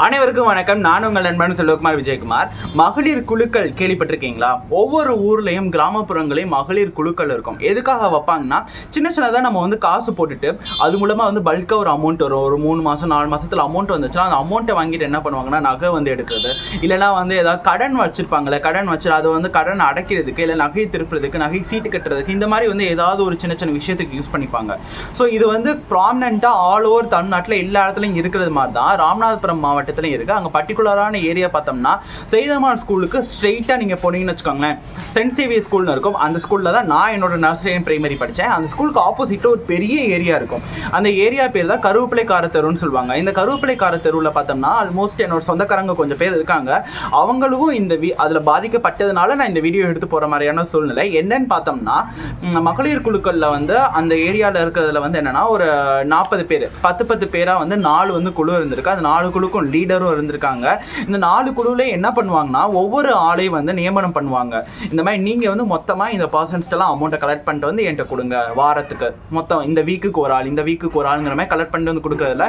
அனைவருக்கும் வணக்கம். நான் உங்கள் நண்பன் செல்வகுமார் விஜயகுமார். மகளிர் குழுக்கள் கேள்விப்பட்டிருக்கீங்களா? ஒவ்வொரு ஊர்லேயும் கிராமப்புறங்களையும் மகளிர் குழுக்கள் இருக்கும். எதுக்காக வைப்பாங்கன்னா சின்ன சின்னதாக நம்ம வந்து காசு போட்டுட்டு அது மூலமாக வந்து பல்காக ஒரு அமௌண்ட் வரும். ஒரு மூணு மாதம் நாலு மாதத்தில் அமௌண்ட் வந்துச்சுன்னா அந்த அமௌண்ட்டை வாங்கிட்டு என்ன பண்ணுவாங்கன்னா நகை வந்து எடுக்கிறது. இல்லைனா வந்து ஏதாவது கடன் வச்சிருப்பாங்களே கடன் வச்சு அதை வந்து கடன் அடைக்கிறதுக்கு இல்லை நகையை திருப்புறதுக்கு நகை சீட்டு கட்டுறதுக்கு இந்த மாதிரி வந்து ஏதாவது ஒரு சின்ன சின்ன விஷயத்துக்கு யூஸ் பண்ணிப்பாங்க. ஸோ இது வந்து ப்ராமினெண்ட்டாக ஆல் ஓவர் தமிழ்நாட்டில் எல்லா இடத்துலையும் இருக்கிறது மாதிரி தான். ராமநாதபுரம் மாவட்டம் மாவட்டத்திலையும் இருக்குது அங்கே பர்டிகுலரான ஏரியா பார்த்தோம்னா செய்தமான் ஸ்கூலுக்கு ஸ்ட்ரெயிட்டாக நீங்கள் போனீங்கன்னு வச்சுக்கோங்களேன். சென்ட் சேவியர் ஸ்கூல்னு இருக்கும். அந்த ஸ்கூலில் தான் நான் என்னோட நர்சரி அண்ட் பிரைமரி படித்தேன் அந்த ஸ்கூலுக்கு ஆப்போசிட்டில் ஒரு பெரிய ஏரியா இருக்கும். அந்த ஏரியா பேர் தான் கருவேப்பிலை தெருன்னு சொல்லுவாங்க. இந்த கருவேப்பிலைக்கார தெருவில் பார்த்தோம்னா ஆல்மோஸ்ட் என்னோட சொந்தக்காரங்க கொஞ்சம் பேர் இருக்காங்க. அவங்களும் இந்த வி அதில் பாதிக்கப்பட்டதுனால நான் இந்த வீடியோ எடுத்து போகிற மாதிரியான சூழ்நிலை. என்னன்னு பார்த்தோம்னா மகளிர் குழுக்களில் வந்து அந்த ஏரியாவில் இருக்கிறதுல வந்து என்னென்னா ஒரு நாற்பது பேர் பத்து பத்து பேராக வந்து நாலு வந்து குழு இருந்திருக்கு. அந்த நாலு குழுக்கும் லீடரும் இருந்திருக்காங்க. இந்த நாலு குழுவில் என்ன பண்ணுவாங்கன்னா ஒவ்வொரு ஆளையும் வந்து நியமனம் பண்ணுவாங்க. இந்த மாதிரி நீங்கள் வந்து மொத்தமாக இந்த பர்சன்ஸ்டெல்லாம் அமௌண்ட்டை கலெக்ட் பண்ணிட்டு வந்து என்கிட்ட கொடுங்க வாரத்துக்கு. மொத்தம் இந்த வீக்குக்கு ஒரு ஆள் இந்த வீக்குக்கு ஒரு ஆளுங்கிற மாதிரி கலெக்ட் பண்ணிட்டு வந்து கொடுக்குறதுல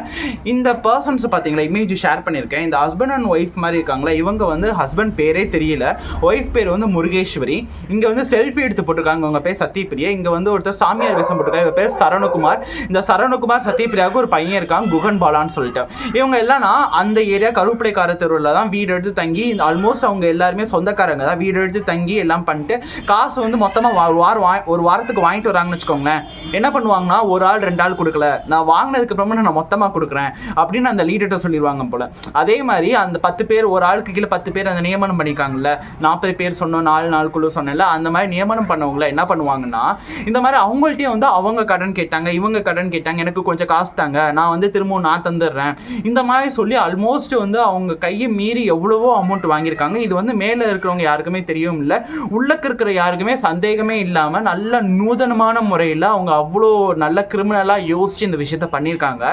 இந்த பர்சன்ஸ் பார்த்தீங்களா இமேஜ் ஷேர் பண்ணியிருக்கேன். இந்த ஹஸ்பண்ட் அண்ட் ஒய்ஃப் மாதிரி இருக்காங்களா இவங்க வந்து ஹஸ்பண்ட் பேரே தெரியல. ஒய்ஃப் பேர் வந்து முருகேஸ்வரி. இங்கே வந்து செல்ஃபி எடுத்து போட்டிருக்காங்க. உங்க பேர் சத்யபிரியா இங்கே வந்து ஒருத்தர் சாமியார் வேஷம் போட்டிருக்காங்க இவங்க பேர் சரணகுமார் இந்த சரணகுமார் சத்யபிரியாவுக்கு ஒரு பையன் இருக்காங்க குகன் பாலான்னு சொல்லிட்டு. இவங்க எல்லாம்னா அந்த அந்த ஏரியா கருப்பிலைக்கார தெருவில் தான் வீடு எடுத்து தங்கி ஆல்மோஸ்ட் அவங்க எல்லாருமே சொந்தக்காரங்க தான். வீடு எடுத்து தங்கி எல்லாம் பண்ணிட்டு காசு வந்து மொத்தமாக வாரம் வா ஒரு வாரத்துக்கு வாங்கிட்டு வராங்கன்னு வச்சுக்கோங்களேன். என்ன பண்ணுவாங்கன்னா ஒரு ஆள் ரெண்டு ஆள் கொடுக்கல. நான் வாங்கினதுக்கு அப்புறமா நான் மொத்தமாக கொடுக்குறேன் அப்படின்னு அந்த லீடர்கிட்ட சொல்லிடுவாங்க போல. அதே மாதிரி அந்த பத்து பேர் ஒரு ஆளுக்கு கீழே பத்து பேர் அந்த நியமனம் பண்ணியிருக்காங்கல்ல. நாற்பது பேர் சொன்னோம் நாலு நாளுக்குள்ள சொன்னேன்ல. அந்த மாதிரி நியமனம் பண்ணவங்கள என்ன பண்ணுவாங்கன்னா இந்த மாதிரி அவங்கள்ட்டயும் வந்து அவங்க கடன் கேட்டாங்க இவங்க கடன் கேட்டாங்க எனக்கு கொஞ்சம் காசு தாங்க நான் வந்து திரும்பவும் நான் தந்துடுறேன். இந்த மாதிரி சொல்லி ஆல்மோஸ்ட் வந்து அவங்க கையை மீறி எவ்வளவோ அமௌண்ட் வாங்கியிருக்காங்க. இது வந்து மேலே இருக்கிறவங்க யாருக்குமே தெரியவும் இல்லை. உள்ளக்கு இருக்கிற யாருக்குமே சந்தேகமே இல்லாமல் நல்ல நூதனமான முறையில் அவங்க அவ்வளோ நல்ல கிரிமினலாக யோசித்து இந்த விஷயத்த பண்ணியிருக்காங்க.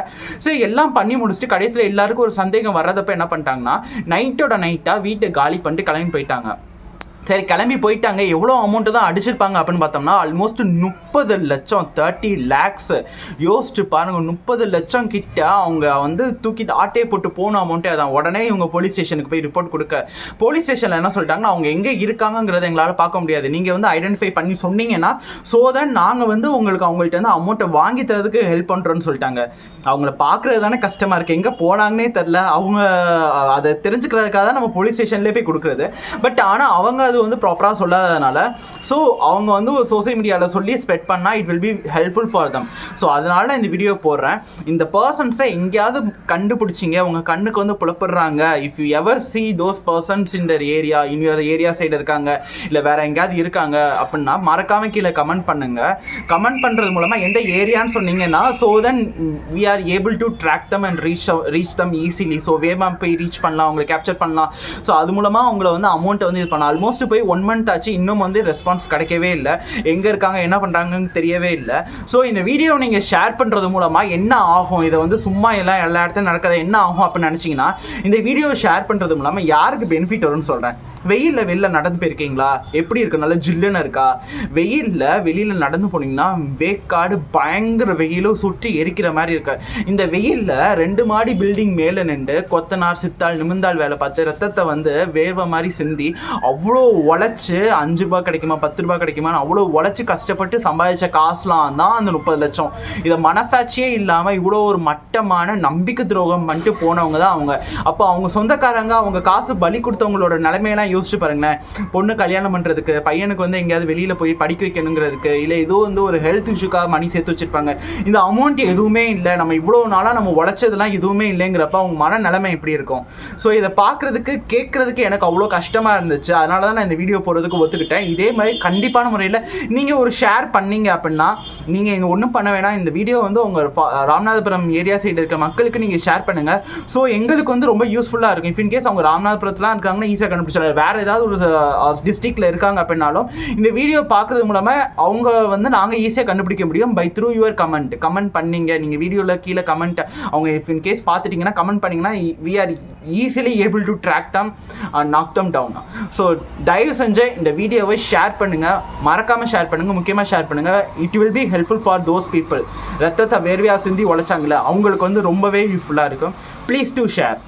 ஸோ எல்லாம் பண்ணி முடிச்சுட்டு கடைசியில் எல்லாருக்கும் ஒரு சந்தேகம் வர்றதப்ப என்ன பண்ணிட்டாங்கன்னா நைட்டோட நைட்டாக வீட்டை காலி பண்ணிட்டு கிளம்பி போயிட்டாங்க. சரி கிளம்பி போயிட்டாங்க. எவ்வளோ அமௌண்ட்டு தான் அடிச்சிருப்பாங்க அப்படின்னு பார்த்தோம்னா ஆல்மோஸ்ட் முப்பது லட்சம் தேர்ட்டி லேக்ஸ் யோசிச்சு பாருங்கள் முப்பது லட்சம் கிட்ட அவங்க வந்து தூக்கிட்டு ஆட்டே போட்டு போன அமௌண்ட்டே அதான். உடனே இவங்க போலீஸ் ஸ்டேஷனுக்கு போய் ரிப்போர்ட் கொடுக்க. போலீஸ் ஸ்டேஷனில் என்ன சொல்லிட்டாங்கன்னா அவங்க எங்கே இருக்காங்கங்கிறத எங்களால் பார்க்க முடியாது. நீங்கள் வந்து ஐடென்டிஃபை பண்ணி சொன்னீங்கன்னா ஸோ தன் நாங்கள் வந்து உங்களுக்கு அவங்கள்ட்ட வந்து அமௌண்ட்டை வாங்கி தரதுக்கு ஹெல்ப் பண்ணுறோன்னு சொல்லிட்டாங்க. அவங்கள பார்க்குறது தானே கஷ்டமாக இருக்குது எங்கே போனாங்கன்னே தெரில அவங்க அதை தெரிஞ்சுக்கிறதுக்காக தான் நம்ம போலீஸ் ஸ்டேஷன்லேயே போய் கொடுக்குறது. பட் ஆனால் அவங்க அது வந்து ப்ராப்பராக சொல்லாததுனால. ஸோ அவங்க வந்து ஒரு சோசியல் மீடியாவில் சொல்லி ஸ்ப்ரெட் பண்ணால் it will be helpful for them so அதனால நான் இந்த வீடியோ போடுறேன். இந்த பர்சன்ஸை எங்கேயாவது கண்டுபிடிச்சிங்க. உங்கள் கண்ணுக்கு வந்து புலப்படுறாங்க. If you ever see those persons இந்த area in your area side இருக்காங்க இல்லை வேற எங்கேயாவது இருக்காங்க அப்படின்னா மறக்காம கீழே கமெண்ட் பண்ணுங்க. கமெண்ட் பண்ணுறது மூலமாக எந்த ஏரியான்னு சொன்னீங்கன்னா so then we are able to track them and reach reach them easily so வேகமாக போய் ரீச் பண்ணலாம் அவங்களை கேப்சர் பண்ணலாம். ஸோ அது மூலமாக அவங்கள வந்து அமௌண்ட்டை வந்து இது பண்ணலாம். ஆல்மோஸ்ட் போய் ஒன் மந்த் ஆச்சு இன்னும் வந்து ரெஸ்பான்ஸ் கிடைக்கவே இல்லை. எங்கே இருக்காங்க என்ன பண்ணுறாங்கன்னு தெரியவே இல்லை. ஸோ இந்த வீடியோ நீங்கள் ஷேர் பண்ணுறது மூலமாக என்ன ஆகும்? இதை வந்து சும்மா எல்லாம் எல்லா இடத்துலையும் நடக்கிறது என்ன ஆகும் அப்படின்னு நினச்சிங்கன்னா இந்த வீடியோ ஷேர் பண்ணுறது மூலமாக யாருக்கு பெனிஃபிட் வரும்னு சொல்கிறேன் வெயிலில் வெளில நடந்து போயிருக்கீங்களா? எப்படி இருக்கு? நல்லா ஜில்லுன்னு இருக்கா? வெயிலில் வெளியில் நடந்து போனீங்கன்னா வேக்காடு பயங்கர வெயிலும் சுற்றி எரிக்கிற மாதிரி இருக்கு. இந்த வெயிலில் ரெண்டு மாடி பில்டிங் மேலே நின்று கொத்தனார் சித்தாள் நிமிந்தாள் வேலை பார்த்து ரத்தத்தை வந்து வேர்வை மாதிரி சிந்தி அவ்வளோ உழைச்சி அஞ்சு ரூபா கிடைக்குமா பத்து ரூபா கிடைக்குமான்னு அவ்வளோ உழைச்சி கஷ்டப்பட்டு சம்பாதிச்ச காசுலாம் தான் அந்த முப்பது லட்சம். இதை மனசாட்சியே இல்லாமல் இவ்வளோ ஒரு மட்டமான நம்பிக்கை துரோகம் பண்ணிட்டு போனவங்க தான் அவங்க. அப்போ அவங்க சொந்தக்காரங்க அவங்க காசு பலி கொடுத்தவங்களோட நிலைமையெல்லாம் யோசிச்சு பாருங்களேன். பொண்ணு கல்யாணம் பண்ணுறதுக்கு பையனுக்கு வந்து எங்கேயாவது வெளியில் போய் படிக்க வைக்கணுங்கிறதுக்கு இல்லை ஏதோ வந்து ஒரு ஹெல்த் இஷ்யூக்காக மணி சேர்த்து வச்சிருப்பாங்க. இந்த அமௌண்ட் எதுவுமே இல்லை. நம்ம இவ்வளோ நாளாக நம்ம உழைச்சதெல்லாம் எதுவுமே இல்லைங்கிறப்ப அவங்க மன நிலைமை எப்படி இருக்கும்? ஸோ இதை பார்க்குறதுக்கு கேட்குறதுக்கு எனக்கு அவ்வளோ கஷ்டமாக இருந்துச்சு. அதனால தான் நான் இந்த வீடியோ போகிறதுக்கு ஒத்துக்கிட்டேன். இதே மாதிரி கண்டிப்பான முறையில் நீங்கள் ஒரு ஷேர் பண்ணீங்க அப்படின்னா நீங்கள் இங்கே ஒன்றும் பண்ண வேணாம். இந்த வீடியோ வந்து உங்கள் ராமநாதபுரம் ஏரியா சைடு இருக்க மக்களுக்கு நீங்கள் ஷேர் பண்ணுங்கள் ஸோ எங்களுக்கு வந்து ரொம்ப யூஸ்ஃபுல்லாக இருக்கும். இஃப் இன்கேஸ் அவங்க ராமநாதபுரத்துலாம் இருக்காங்கன்னா ஈஸியாக கண்டுபிடிச்சிடலாம். வேறு ஏதாவது ஒரு டிஸ்ட்ரிக்டில் இருக்காங்க அப்படின்னாலும் இந்த வீடியோ பார்க்கறது மூலமாக அவங்க வந்து நாங்கள் ஈஸியாக கண்டுபிடிக்க முடியும் by through your comment comment பண்ணீங்க. நீங்கள் வீடியோவில் கீழே கமெண்ட் அவங்க இஃப் இன் கேஸ் பார்த்துட்டிங்கன்னா கமெண்ட் பண்ணிங்கன்னா we are easily able to track them knock them down so தயவு செஞ்சு இந்த வீடியோவை ஷேர் பண்ணுங்கள் மறக்காமல் ஷேர் பண்ணுங்கள் முக்கியமாக ஷேர் பண்ணுங்கள் it will be helpful for those people ரத்தத்தை வேர்வையாக சிந்தி உழைச்சாங்களே அவங்களுக்கு வந்து ரொம்பவே யூஸ்ஃபுல்லாக இருக்கும். Please to share